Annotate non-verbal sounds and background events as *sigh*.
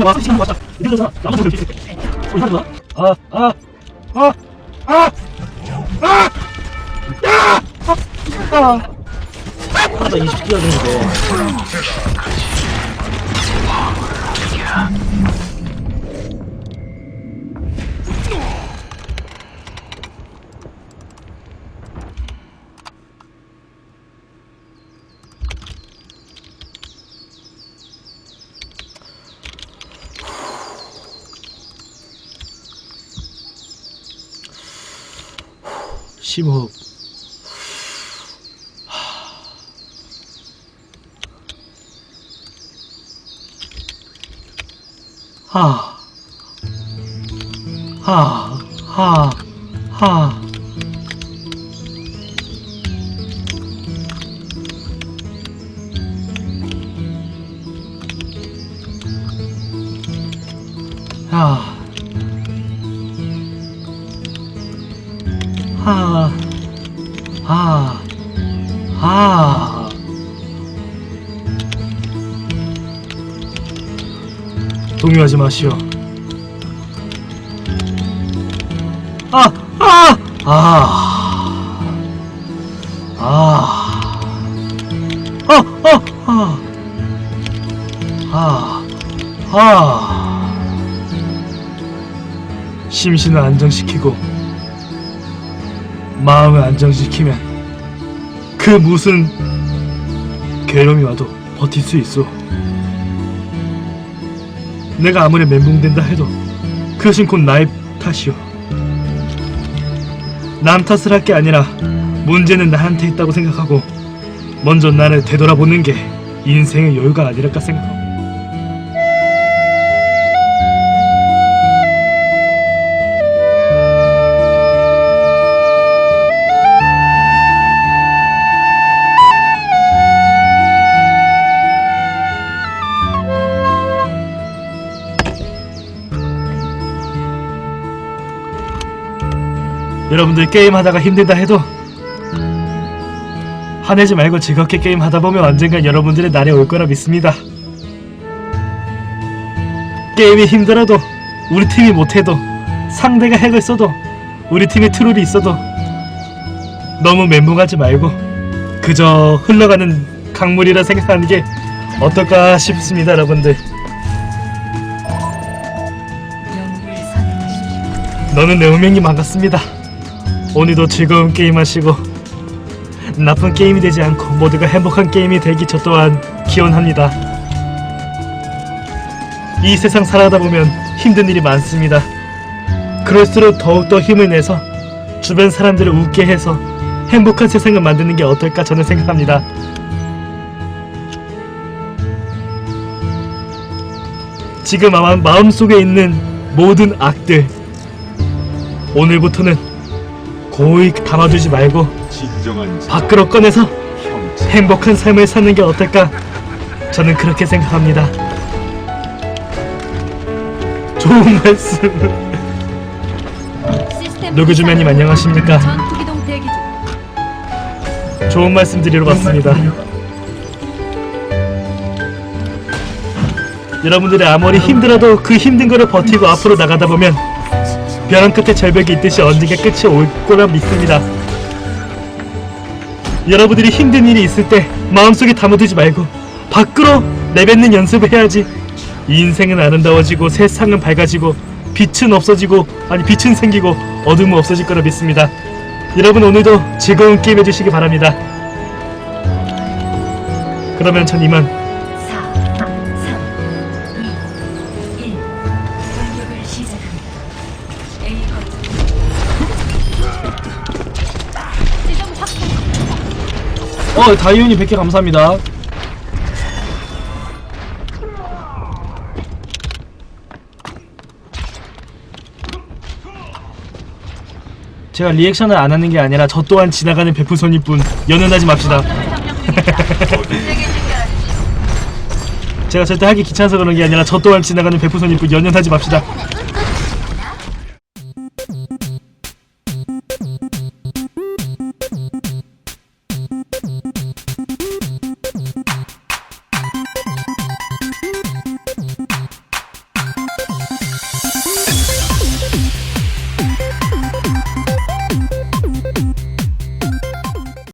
똑같은 거야. 시간 맞다. 이대로 자. 나만 저기 있을 때. 우리 하지 마. 아, 아, 아, 아, 아, 야, 아, 아. 하다 20kg 정도. 심호흡. 하. 하. 하. 하. 하. 하. 하. 하. 동요하지 마시오. 아, 아, 아, 아, 아, 아, 아, 아, 아. 심신을 안정시키고 마음을 안정시키면 그 무슨 괴로움이 와도 버틸 수 있어. 내가 아무리 멘붕된다 해도 그것은 곧 나의 탓이오. 남 탓을 할 게 아니라 문제는 나한테 있다고 생각하고 먼저 나를 되돌아보는 게 인생의 여유가 아니랄까 생각 여러분들 게임하다가 힘들다 해도 화내지 말고 즐겁게 게임하다 보면 언젠가 여러분들의 날이 올 거라 믿습니다. 게임이 힘들어도 우리 팀이 못해도 상대가 핵을 써도 우리 팀에 트롤이 있어도 너무 멘붕하지 말고 그저 흘러가는 강물이라 생각하는 게 어떨까 싶습니다 여러분들. 너는 내 운명이 반갑습니다. 오늘도 즐거운 게임 하시고 나쁜 게임이 되지 않고 모두가 행복한 게임이 되기 저 또한 기원합니다. 이 세상 살아다 보면 힘든 일이 많습니다. 그럴수록 더욱더 힘을 내서 주변 사람들을 웃게 해서 행복한 세상을 만드는 게 어떨까 저는 생각합니다. 지금 아마 마음속에 있는 모든 악들 오늘부터는 고이 담아두지 말고 진정한 밖으로 꺼내서 행복한 삶을 사는 게 어떨까? 저는 그렇게 생각합니다. 좋은 *laughs* 말씀. 시스템 누구 주면님 안녕하십니까. 좋은 말씀 드리러 왔습니다. 여러분들이 아무리 힘들어도 그 힘든 거를 버티고 앞으로 나가다 보면 벼랑 끝에 절벽이 있듯이 언젠가 끝이 올 거라 믿습니다. 여러분들이 힘든 일이 있을 때 마음속에 담아두지 말고 밖으로 내뱉는 연습을 해야지 인생은 아름다워지고 세상은 밝아지고 빛은 없어지고 아니 빛은 생기고 어둠은 없어질 거라 믿습니다. 여러분 오늘도 즐거운 게임 해주시기 바랍니다. 그러면 전 이만 어 다이온이 100개 감사합니다. 제가 리액션을 안 하는 게 아니라 저 또한 지나가는 베프손일 뿐 연연하지 맙시다. *laughs* 제가 절대 하기 귀찮아서 그런 게 아니라 저 또한 지나가는 베프손일 뿐 연연하지 맙시다.